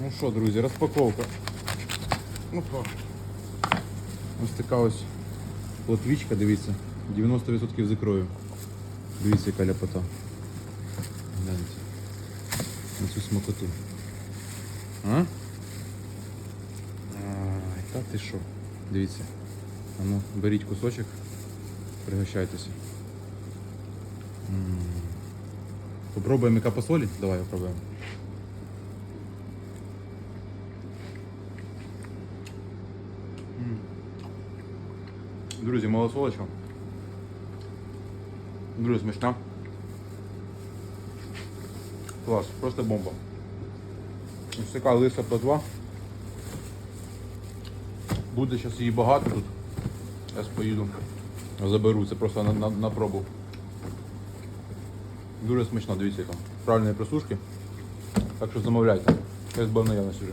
Ну що, друзі, розпаковка. Опа. Ось така ось плотвічка, дивіться. 90% з ікрою. Дивіться, яка ляпота. Гляньте. На цю смакоту. А? Ай, та ти що? Дивіться. А ну, беріть кусочок, пригощайтеся. Попробуємо яка по? Давай попробуємо. Друзі, малосолочка. Дуже смачна. Клас, просто бомба. Ось така лиса плотва. Буде зараз її багато тут. Я поїду. Заберу, це просто на, на, на пробу. Дуже смачно, дивіться яка. Правильні присушки. Так що замовляйте. Я збав наявність вже.